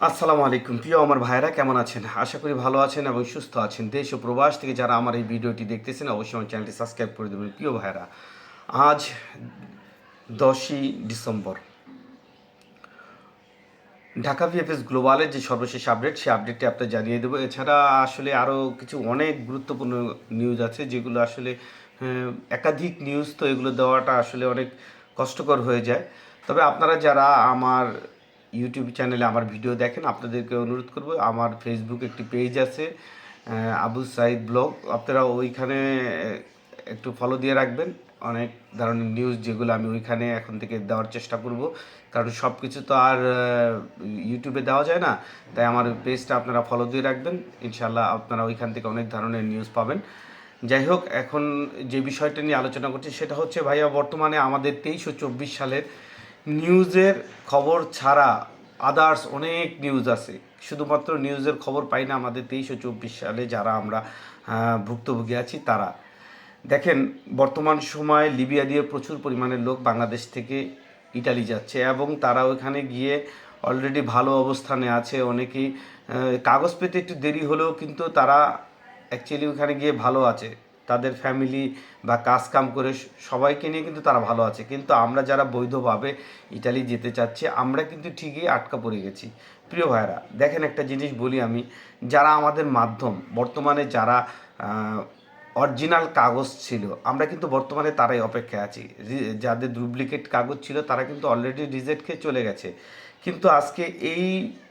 আসসালামু আলাইকুম। প্রিয় আমার ভাইরা কেমন আছেন? আশা করি ভালো আছেন এবং সুস্থ আছেন। দেশ ও প্রবাস থেকে যারা আমার এই ভিডিওটি দেখতেছেন, অবশ্যই আমার চ্যানেলটি সাবস্ক্রাইব করে দেবেন। প্রিয় ভাইরা আজ দশই ডিসেম্বর। ঢাকা ভিএফএস গ্লোবালের যে সর্বশেষ আপডেট, সেই আপডেটটি আপনাদের জানিয়ে দেবো। এছাড়া আসলে আরও কিছু অনেক গুরুত্বপূর্ণ নিউজ আছে, যেগুলো আসলে একাধিক নিউজ, তো এগুলো দেওয়াটা আসলে অনেক কষ্টকর হয়ে যায়। তবে আপনারা যারা আমার ইউটিউব চ্যানেলে আমার ভিডিও দেখেন, আপনাদেরকে অনুরোধ করব। আমার ফেসবুক একটি পেজ আছে আবু সাইদ ব্লগ। আপনারা ওইখানে একটু ফলো দিয়ে রাখবেন। অনেক ধরনের নিউজ যেগুলো আমি ওইখানে এখন থেকে দেওয়ার চেষ্টা করব। কারণ সব কিছু তো আর ইউটিউবে দেওয়া যায় না। তাই আমার পেজটা আপনারা ফলো দিয়ে রাখবেন। ইনশাল্লাহ আপনারা ওইখান থেকে অনেক ধরনের নিউজ পাবেন। যাই হোক, এখন যে বিষয়টা নিয়ে আলোচনা করছি, সেটা হচ্ছে ভাইয়া বর্তমানে আমাদের তেইশশো চব্বিশ সালের নিউজের খবর ছাড়া আদার্স অনেক নিউজ আছে। শুধুমাত্র নিউজের খবর পাই না, আমাদের তেইশশো চব্বিশ সালে যারা আমরা ভুক্তভোগী আছি তারা। দেখেন, বর্তমান সময়ে লিবিয়া দিয়ে প্রচুর পরিমাণের লোক বাংলাদেশ থেকে ইটালি যাচ্ছে এবং তারা ওখানে গিয়ে অলরেডি ভালো অবস্থানে আছে। অনেকেই কাগজ পেতে একটু দেরি হলেও কিন্তু তারা অ্যাকচুয়ালি ওখানে গিয়ে ভালো আছে। তাদের ফ্যামিলি বা কাজ কাম করে সবাইকে নিয়ে কিন্তু তারা ভালো আছে। কিন্তু আমরা যারা বৈধভাবে ইটালি যেতে চাচ্ছি, আমরা কিন্তু ঠিকই আটকা পড়ে গেছি। প্রিয় ভাইরা দেখেন একটা জিনিস বলি আমি। যারা আমাদের মাধ্যম, বর্তমানে যারা অরিজিনাল কাগজ ছিল, আমরা কিন্তু বর্তমানে তারাই অপেক্ষায় আছি। যাদের ডুপ্লিকেট কাগজ ছিল, তারা কিন্তু অলরেডি রিজেক্ট খেয়ে চলে গেছে। কিন্তু আজকে এই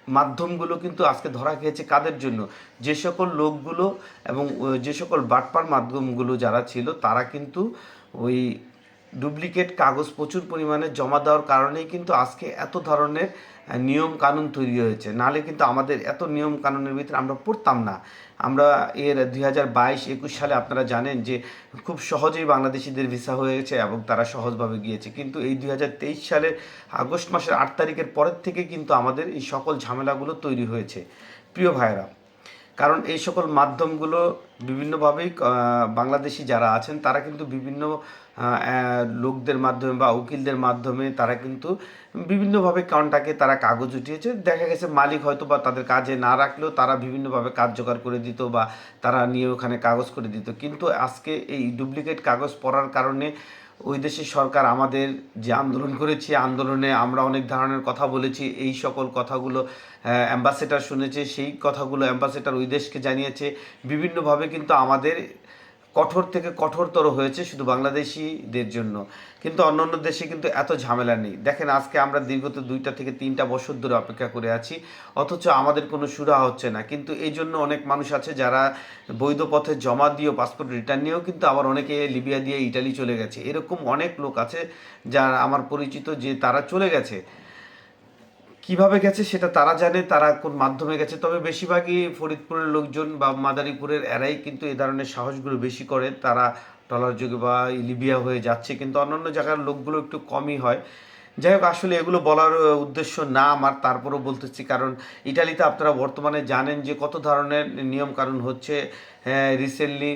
মাধ্যমগুলো কিন্তু আজকে ধরা খেয়েছে কাদের জন্য? যে সকল লোকগুলো এবং যে সকল বাটপার মাধ্যমগুলো যারা ছিল, তারা কিন্তু ওই ডুপ্লিকেট কাগজ প্রচুর পরিমাণে জমা দেওয়ার কারণেই কিন্তু আজকে এত ধরনের নিয়ম কানুন তৈরি হয়েছে। নাহলে কিন্তু আমাদের এত নিয়ম কানুনের ভিতরে আমরা পড়তাম না। আমরা এর দুই হাজার বাইশ, একুশ সালে আপনারা জানেন যে খুব সহজেই বাংলাদেশিদের ভিসা হয়েছে এবং তারা সহজভাবে গিয়েছে। কিন্তু এই দুই হাজার তেইশ সালের আগস্ট মাসের আট তারিখের পরের থেকে কিন্তু আমাদের এই সকল ঝামেলাগুলো তৈরি হয়েছে। প্রিয় ভাইয়েরা কারণ এই সকল মাধ্যমগুলো বিভিন্নভাবেই বাংলাদেশি যারা আছেন, তারা কিন্তু বিভিন্ন লোকদের মাধ্যমে বা উকিলদের মাধ্যমে তারা কিন্তু বিভিন্নভাবে কাউন্টাকে তারা কাগজ উঠিয়েছে। দেখা গেছে মালিক হয়তো বা তাদের কাজে না রাখলেও তারা বিভিন্নভাবে কাজ করে দিত বা তারা নিয়ে ওখানে কাগজ করে দিত। কিন্তু আজকে এই ডুপ্লিকেট কাগজ পড়ার কারণে ওই দেশের সরকার আমাদের যে আন্দোলন করেছে, আন্দোলনে আমরা অনেক ধরনের কথা বলেছি, এই সকল কথাগুলো অ্যাম্বাসেডার শুনেছে, সেই কথাগুলো অ্যাম্বাসেডার ওই দেশকে জানিয়েছে। বিভিন্নভাবে কিন্তু আমাদের কঠোর থেকে কঠোরতর হয়েছে শুধু বাংলাদেশিদের জন্য। কিন্তু অন্য অন্য দেশে কিন্তু এত ঝামেলা নেই। দেখেন, আজকে আমরা দীর্ঘত দুইটা থেকে তিনটা বছর ধরে অপেক্ষা করে আছি, অথচ আমাদের কোনো সুরাহা হচ্ছে না। কিন্তু এই জন্য অনেক মানুষ আছে যারা বৈধ পথে জমা দিয়েও পাসপোর্ট রিটার্ন নিয়েও কিন্তু আবার অনেকে লিবিয়া দিয়ে ইটালি চলে গেছে। এরকম অনেক লোক আছে যারা আমার পরিচিত যে তারা চলে গেছে। কীভাবে গেছে সেটা তারা জানে, তারা কোন মাধ্যমে গেছে। তবে বেশিরভাগই ফরিদপুরের লোকজন বা মাদারীপুরের এরাই কিন্তু এ ধরনের সাহসগুলো বেশি করে। তারা টলার যুগে বা লিবিয়া হয়ে যাচ্ছে, কিন্তু অন্যান্য জায়গার লোকগুলো একটু কমই হয়। যাই হোক, আসলে এগুলো বলার উদ্দেশ্য না আমার, তারপরেও বলতেছি। কারণ ইটালিতে আপনারা বর্তমানে জানেন যে কত ধরনের নিয়ম কানুন হচ্ছে রিসেন্টলি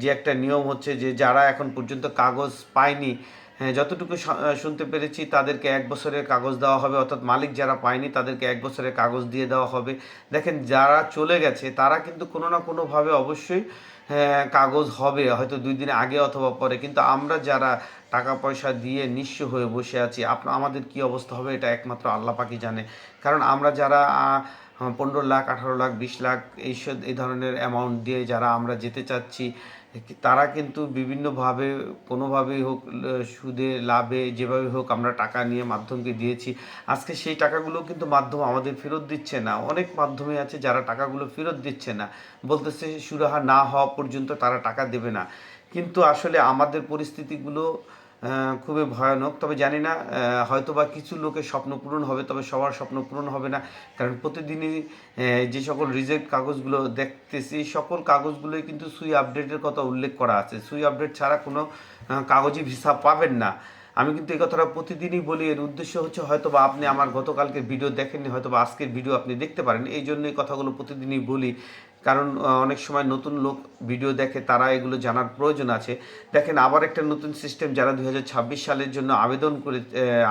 যে একটা নিয়ম হচ্ছে যে যারা এখন পর্যন্ত কাগজ পায়নি হ্যাঁ যতটুকু শুনতে পেরেছি তাদেরকে এক বছরের কাগজ দেওয়া হবে অর্থাৎ মালিক যারা পায়নি তাদেরকে এক বছরের কাগজ দিয়ে দেওয়া হবে। দেখেন যারা চলে গেছে তারা কিন্তু কোনো না কোনোভাবে অবশ্যই হ্যাঁ, কাগজ হবে হয়তো দুই দিন আগে অথবা পরে। কিন্তু আমরা যারা টাকা পয়সা দিয়ে নিঃস্ব হয়ে বসে আছি আপনা আমাদের কি অবস্থা হবে এটা একমাত্র আল্লাহ পাকি জানে। কারণ আমরা যারা পনেরো লাখ, আঠারো লাখ, বিশ লাখ, এইসব, এই ধরনের অ্যামাউন্ট দিয়ে যারা আমরা যেতে চাচ্ছি, তারা কিন্তু বিভিন্নভাবে, কোনোভাবেই হোক সুদে, লাভে, যেভাবে হোক আমরা টাকা নিয়ে মাধ্যমকে দিয়েছি। আজকে সেই টাকাগুলো কিন্তু মাধ্যম আমাদের ফেরত দিচ্ছে না। অনেক মাধ্যমে আছে যারা টাকাগুলো ফেরত দিচ্ছে না। বলতেছে সুরাহা না হওয়া পর্যন্ত তারা টাকা দেবে না। কিন্তু আসলে আমাদের পরিস্থিতিগুলো খুবই ভয়ানক। তবে জানি না হয়তো বা কিছু লোকের স্বপ্ন পূরণ হবে, তবে সবার স্বপ্ন পূরণ হবে না। কারণ প্রতিদিনই যে সকল রিজেক্ট কাগজগুলো দেখতেছি, সকল কাগজগুলোই কিন্তু সুই আপডেটের কথা উল্লেখ করা আছে। সুই আপডেট ছাড়া কোনো কাগজে ভিসা পাবেন না। আমি কিন্তু এই কথাটা প্রতিদিনই বলি, এর উদ্দেশ্য হচ্ছে হয়তো বা আপনি আমার গতকালকের ভিডিও দেখেননি হয়তো বা আজকের ভিডিও আপনি দেখতে পারেন। এই জন্য এই কথাগুলো প্রতিদিনই বলি। কারণ অনেক সময় নতুন লোক ভিডিও দেখে, তারা এগুলো জানার প্রয়োজন আছে। দেখেন, আবার একটা নতুন সিস্টেম যারা দু হাজার ছাব্বিশ সালের জন্য আবেদন করে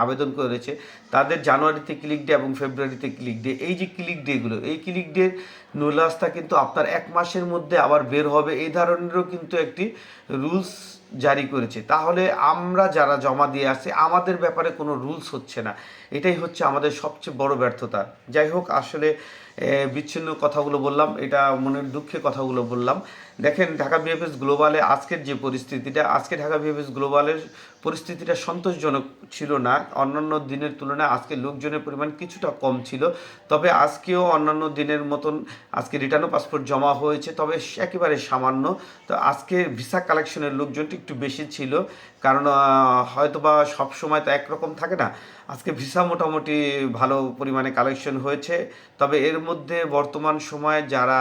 আবেদন করেছে, তাদের জানুয়ারিতে ক্লিক ডে এবং ফেব্রুয়ারিতে ক্লিক ডে এই যে ক্লিক ডেগুলো এই ক্লিক ডে নুলাসটা কিন্তু আপনার এক মাসের মধ্যে আবার বের হবে। এই ধরনেরও কিন্তু একটি রুলস জারি করেছে। তাহলে আমরা যারা জমা দিয়ে আসছি, আমাদের ব্যাপারে কোনো রুলস হচ্ছে না। এটাই হচ্ছে আমাদের সবচেয়ে বড় ব্যর্থতা। যাই হোক, আসলে বিচ্ছিন্ন কথাগুলো বললাম, এটা মনের দুঃখে কথাগুলো বললাম। দেখেন, ঢাকা বিএফএস গ্লোবালে আজকের যে পরিস্থিতিটা, আজকে ঢাকা বিএফএস গ্লোবালের পরিস্থিতিটা সন্তোষজনক ছিল না। অন্যান্য দিনের তুলনায় আজকে লোকজনের পরিমাণ কিছুটা কম ছিল। তবে আজকেও অন্যান্য দিনের মতন আজকে রিটার্নও পাসপোর্ট জমা হয়েছে, তবে একেবারে সামান্য। তো আজকে ভিসা কালেকশনের লোকজনটি একটু বেশি ছিল, কারণ হয়তো বা সবসময় তো একরকম থাকে না। আজকে ভিসা মোটামুটি ভালো পরিমাণে কালেকশন হয়েছে। তবে এর মধ্যে বর্তমান সময়ে যারা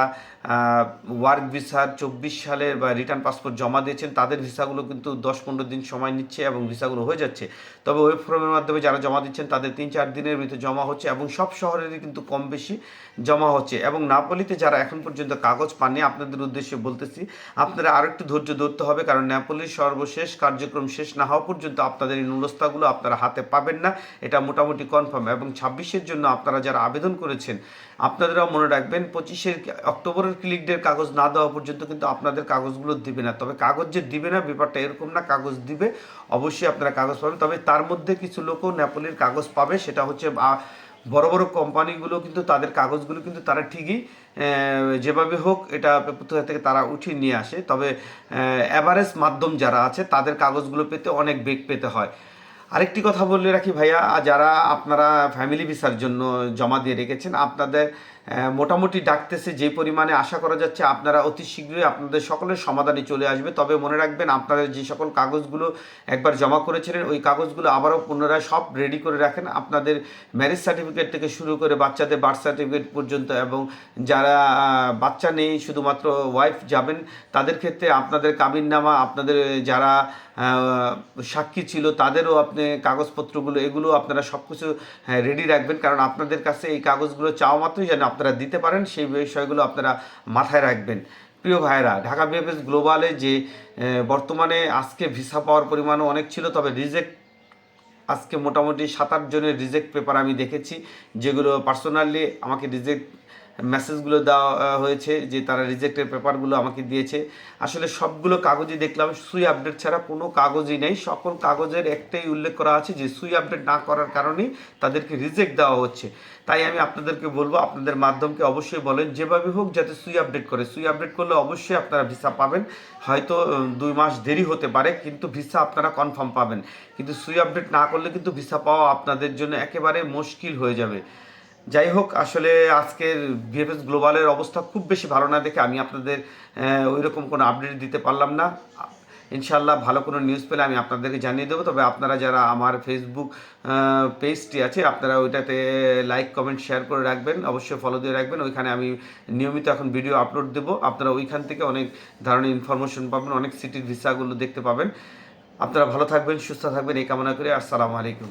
ওয়ার্ক ভিসার চব্বিশ সালের বা রিটার্ন পাসপোর্ট জমা দিয়েছেন, তাদের ভিসাগুলো কিন্তু দশ পনেরো দিন সময় নিচ্ছে এবং ভিসাগুলো হয়ে যাচ্ছে। তবে ওয়েব ফর্মের মাধ্যমে যারা জমা দিচ্ছেন, তাদের তিন চার দিনের ভিতরে জমা হচ্ছে এবং সব শহরেরই কিন্তু কম বেশি জমা হচ্ছে। এবং নাপলিতে যারা এখন পর্যন্ত কাগজ পাননি, আপনাদের উদ্দেশ্যে বলতেছি, আপনারা আরও একটু ধৈর্য ধরতে হবে, কারণ নেপোলির সর্বশেষ কার্যক্রম শেষ না হওয়া পর্যন্ত আপনাদের এই নুরস্তাগুলো আপনারা হাতে পাবেন না। এটা মোটামুটি কনফার্ম এবং ছাব্বিশের জন্য আপনারা যারা আবেদন করেছেন আপনাদেরও মনে রাখবেন, পঁচিশের অক্টোবরের ক্লিক ডের কাগজ না দেওয়া পর্যন্ত কিন্তু আপনাদের কাগজগুলো দিবে না। তবে কাগজ যে দিবে না, ব্যাপারটা এরকম না, কাগজ দিবে, অবশ্যই আপনারা কাগজ পাবেন। তবে তার মধ্যে কিছু লোকও নেপোলির কাগজ পাবে, সেটা হচ্ছে বড় বড় কোম্পানিগুলো কিন্তু তাদের কাগজগুলো কিন্তু তারা ঠিকই যেভাবে হোক এটা পেপুতুয়া থেকে তারা উঠিয়ে নিয়ে আসে। তবে অ্যাভারেজ মাধ্যম যারা আছে, তাদের কাগজগুলো পেতে অনেক বেগ পেতে হয়। আরেকটি কথা বলে রাখি ভাইয়া যারা আপনারা ফ্যামিলি ভিসার জন্য জমা দিয়ে রেখেছেন আপনাদের মোটামুটি ডাকতেছে, যে পরিমাণে আশা করা যাচ্ছে আপনারা অতি শীঘ্রই আপনাদের সকলের সমাধানে চলে আসবে। তবে মনে রাখবেন, আপনারা যে সকল কাগজগুলো একবার জমা করেছিলেন, ওই কাগজগুলো আবারও পুনরায় সব রেডি করে রাখেন। আপনাদের ম্যারেজ সার্টিফিকেট থেকে শুরু করে বাচ্চাদের বার্থ সার্টিফিকেট পর্যন্ত এবং যারা বাচ্চা নেই, শুধুমাত্র ওয়াইফ যাবেন, তাদের ক্ষেত্রে আপনাদের কাবিননামা, আপনাদের যারা সাক্ষী ছিল, তাদেরও আপনি কাগজপত্রগুলো, এগুলো আপনারা সব কিছু রেডি রাখবেন। কারণ আপনাদের কাছে এই কাগজগুলো চাওয়া মাত্রই যেন আপনারা দিতে পারেন, সেই বিষয়গুলো আপনারা মাথায় রাখবেন। প্রিয় ভাইরা ঢাকা বিএফএস গ্লোবালে যে বর্তমানে আজকে ভিসা পাওয়ার পরিমাণও অনেক ছিল, তবে রিজেক্ট আজকে মোটামুটি সাত আট জনের রিজেক্ট পেপার আমি দেখেছি, যেগুলো পার্সোনালি আমাকে রিজেক্ট মেসেজগুলো দেওয়া হয়েছে যে তারা রিজেক্টের পেপারগুলো আমাকে দিয়েছে। আসলে সবগুলো কাগজই দেখলাম, সুই আপডেট ছাড়া কোনো কাগজই নেই। সকল কাগজের একটাই উল্লেখ করা আছে যে সুই আপডেট না করার কারণেই তাদেরকে রিজেক্ট দেওয়া হচ্ছে। তাই আমি আপনাদেরকে বলব, আপনাদের মাধ্যমকে অবশ্যই বলেন, যেভাবে হোক যাতে সুই আপডেট করে। সুই আপডেট করলে অবশ্যই আপনারা ভিসা পাবেন। হয়তো দুই মাস দেরি হতে পারে, কিন্তু ভিসা আপনারা কনফার্ম পাবেন। কিন্তু সুই আপডেট না করলে কিন্তু ভিসা পাওয়া আপনাদের জন্য একেবারে মুশকিল হয়ে যাবে। যাই হোক, আসলে আজকের ভিএফএস গ্লোবালের অবস্থা খুব বেশি ভালো না দেখে আমি আপনাদের ওই রকম কোনো আপডেট দিতে পারলাম না। ইনশাল্লাহ ভালো কোনো নিউজ পেলে আমি আপনাদেরকে জানিয়ে দেবো। তবে আপনারা যারা আমার ফেসবুক পেজটি আছে, আপনারা ওইটাতে লাইক কমেন্ট শেয়ার করে রাখবেন। অবশ্যই ফলো দিয়ে রাখবেন। ওইখানে আমি নিয়মিত এখন ভিডিও আপলোড দেবো। আপনারা ওইখান থেকে অনেক ধরনের ইনফরমেশন পাবেন, অনেক সিটির ভিসাগুলো দেখতে পাবেন। আপনারা ভালো থাকবেন, সুস্থ থাকবেন, এই কামনা করে। আসসালামু আলাইকুম।